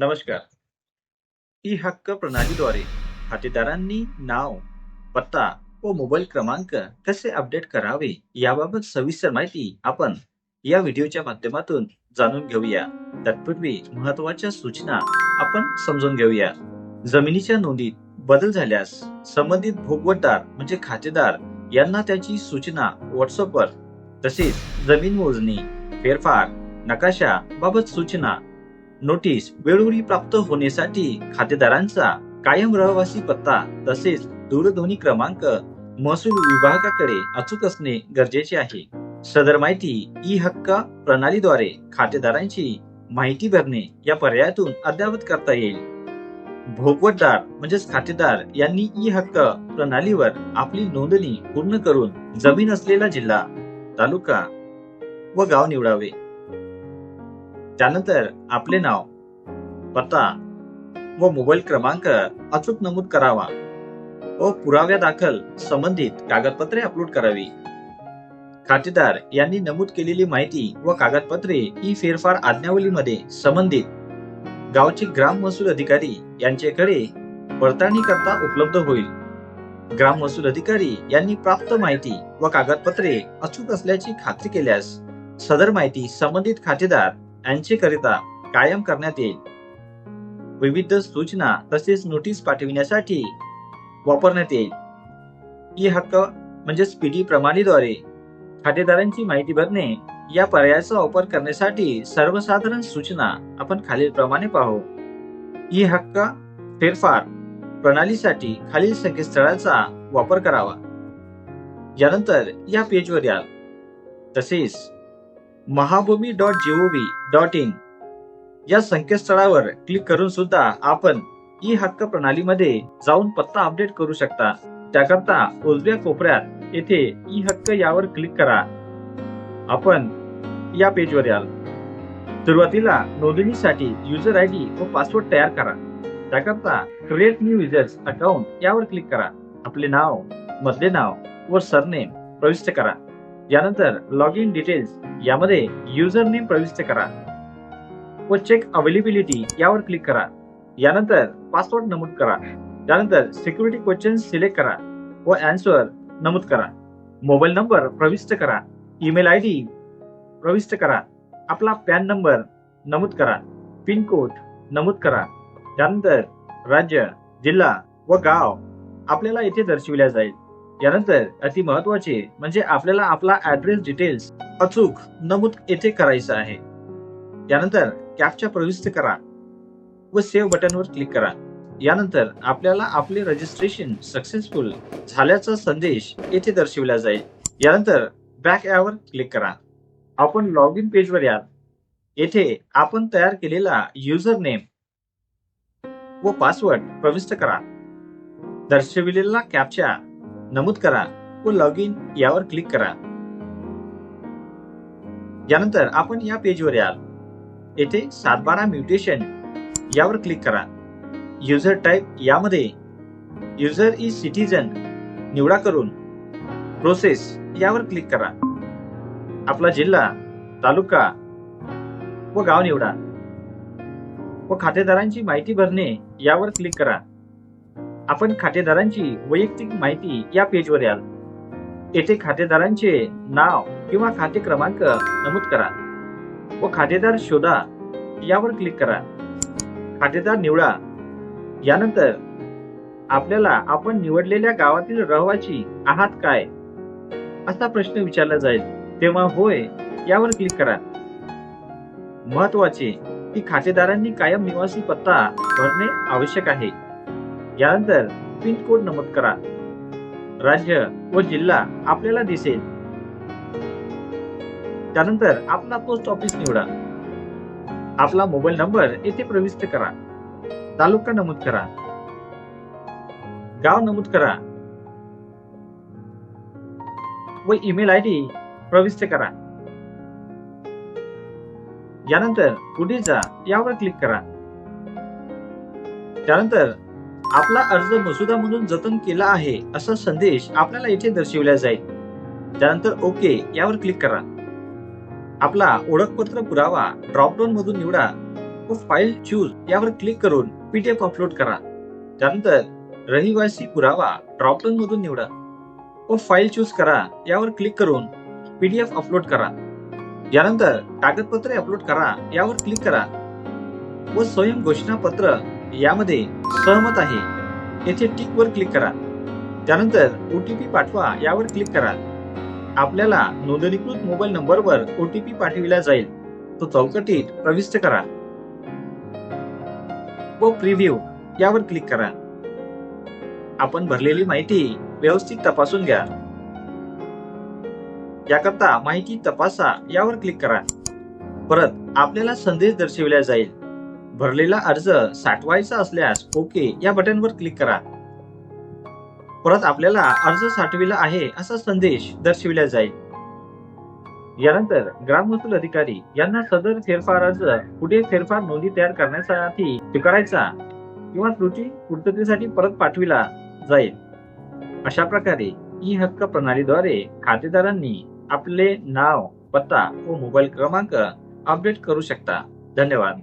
नमस्कार. ई हक्क प्रणालीद्वारे खातेदारांनी नाव पत्ता व मोबाईल क्रमांक कसे अपडेट करावे याबाबत सविस्तर माहिती आपण या व्हिडिओच्या माध्यमातून जाणून घेऊया. तत्पूर्वी महत्त्वाच्या सूचना आपण समजून घेऊया. जमिनीच्या नोंदीत बदल झाल्यास संबंधित भोगवटदार म्हणजे खातेदार यांना त्याची सूचना व्हॉट्सअपवर तसेच जमीन मोजणी फेरफार नकाशा बाबत सूचना नोटीस वेळोवेळी प्राप्त होण्यासाठी खातेदारांचा कायम रहिवासी पत्ता तसेच दूरध्वनी क्रमांक महसूल विभागाकडे अचूक असणे गरजेचे आहे. सदर माहिती ई हक्क प्रणालीद्वारे खातेदारांची माहिती भरणे या पर्यायातून अद्ययावत करता येईल. भोगवटदार म्हणजेच खातेदार यांनी ई हक्क प्रणालीवर आपली नोंदणी पूर्ण करून जमीन असलेला जिल्हा तालुका व गाव निवडावे. त्यानंतर आपले नाव पत्ता व मोबाईल क्रमांक अचूक नमूद करावा व पुराव्या दाखल संबंधित कागदपत्रे अपलोड करावी. खातेदार यांनी नमूद केलेली माहिती व कागदपत्रे ही फेरफार आज्ञावलीमध्ये संबंधित गावचे ग्राम महसूल अधिकारी यांच्याकडे पडताळणी करता उपलब्ध होईल. ग्राम महसूल अधिकारी यांनी प्राप्त माहिती व कागदपत्रे अचूक असल्याची खात्री केल्यास सदर माहिती संबंधित खातेदार यांचेकरिता कायम करण्यात येईल. विविध सूचना तसेच नोटीस पाठविण्यासाठी वापरण्यात येईल. ई हक्क म्हणजे स्पीडी प्रणालीद्वारे खातेदारांची माहिती भरणे या पर्यायाचा वापर करण्यासाठी सर्वसाधारण सूचना आपण खालीलप्रमाणे पाहू. ई हक्क फेरफार प्रणालीसाठी खालील संकेतस्थळाचा वापर करावा. यानंतर या पेजवर या. तसेच Mahabhumi dot gov dot in. या संकेतस्थळावर क्लिक करून सुद्धा आपण ई हक्क प्रणालीमध्ये जाऊन पत्ता अपडेट करू शकता. त्याकरता उजव्या कोपऱ्यात येथे ई हक्क यावर क्लिक करा. आपण या पेजवर याल. सुरुवातीला नोंदणीसाठी युजर आय डी व पासवर्ड तयार करा. त्याकरता क्रिएट न्यू युजर्स अकाउंट यावर क्लिक करा. आपले नाव मधले नाव व सरनेम प्रविष्ट करा. यानंतर लॉग इन डिटेल्स यामध्ये युजर नेम प्रविष्ट करा व चेक अवेलेबिलिटी यावर क्लिक करा. यानंतर पासवर्ड नमूद करा. त्यानंतर सिक्युरिटी क्वेश्चन सिलेक्ट करा व अँसर नमूद करा. मोबाईल नंबर प्रविष्ट करा. ईमेल आय डी प्रविष्ट करा. आपला पॅन नंबर नमूद करा. पिन कोड नमूद करा. त्यानंतर राज्य जिल्हा व गाव आपल्याला येथे दर्शविल्या जाईल. यानंतर अति महत्त्वाचे म्हणजे आपल्याला आपला ऍड्रेस डिटेल्स अचूक नमूद येथे करायचं आहे. यानंतर कॅपच्या प्रविष्ट करा व सेव्ह बटनवर क्लिक करा. यानंतर आपल्याला आपले रजिस्ट्रेशन सक्सेसफुल झाल्याचा संदेश येथे दर्शविला जाईल. यानंतर बॅक यावर क्लिक करा. आपण लॉग इन पेजवर या. येथे आपण तयार केलेला युजर नेम व पासवर्ड प्रविष्ट करा. दर्शविलेला कॅपच्या नमूद करा व लॉग इन यावर क्लिक करा. यानंतर आपण या पेजवर याल. येथे सातबारा म्युटेशन यावर क्लिक करा. युजर टाईप यामध्ये युजर इज सिटीजन निवडा करून प्रोसेस यावर क्लिक करा. आपला जिल्हा तालुका व गाव निवडा. व खातेदारांची माहिती भरणे यावर क्लिक करा. आपण खातेदारांची वैयक्तिक माहिती या पेजवर याल. येथे खातेदारांचे नाव किंवा खाते क्रमांक नमूद करा व खातेदार शोधा यावर क्लिक करा. खातेदार निवडा. यानंतर आपल्याला आपण निवडलेल्या गावातील रहिवासी आहात काय? असा प्रश्न विचारला जाईल. तेव्हा होय यावर क्लिक करा. महत्त्वाचे की खातेदारांनी कायम निवासी पत्ता भरणे आवश्यक आहे. यानंतर पिन कोड नमूद करा. राज्य व जिल्हा आपल्याला दिसेल. त्यानंतर आपला पोस्ट ऑफिस निवडा. आपला मोबाईल नंबर येथे प्रविष्ट करा. तालुका नमूद करा. गाव नमूद करा. व ईमेल आय डी प्रविष्ट करा. यानंतर पुढे जा यावर क्लिक करा. त्यानंतर आपला अर्ज मसुदा म्हणून जतन केला आहे असा संदेश आपल्याला येथे दर्शविला जाईल. त्यानंतर ओके यावर क्लिक करा. आपला ओळखपत्र पुरावा ड्रॉपडाऊन मधून निवडा व फाईल चूज यावर क्लिक करून पीडीएफ अपलोड करा. त्यानंतर रहिवासी पुरावा ड्रॉपडाऊन मधून निवडा व फाईल चूज करा यावर क्लिक करून पीडीएफ अपलोड करा. यानंतर कागदपत्रे अपलोड करा यावर क्लिक करा व स्वयं घोषणापत्र यामध्ये सहमत आहे. येथे टिक वर क्लिक करा. त्यानंतर ओ टी पी पाठवा यावर क्लिक करा. आपल्याला नोंदणीकृत मोबाईल नंबरवर ओ टी पी पाठविला जाईल. तो चौकटीत प्रविष्ट करा. व प्रिव्ह्यू यावर क्लिक करा. आपण भरलेली माहिती व्यवस्थित तपासून घ्या. याकरता माहिती तपासा यावर क्लिक करा. परत आपल्याला संदेश दर्शविला जाईल. भरलेला अर्ज साठवायचा असल्यास ओके या बटनवर क्लिक करा. परत आपल्याला अर्ज साठविला आहे असा संदेश दर्शविला जाईल. यानंतर ग्राम महसूल अधिकारी यांना सदर फेरफार अर्ज पुढे फेरफार नोंदी तयार करण्यासाठी स्वीकारायचा किंवा त्रुटी पूर्ततेसाठी परत पाठविला जाईल. अशा प्रकारे ई हक्क प्रणालीद्वारे खातेदारांनी आपले नाव पत्ता व मोबाईल क्रमांक अपडेट करू शकता. धन्यवाद.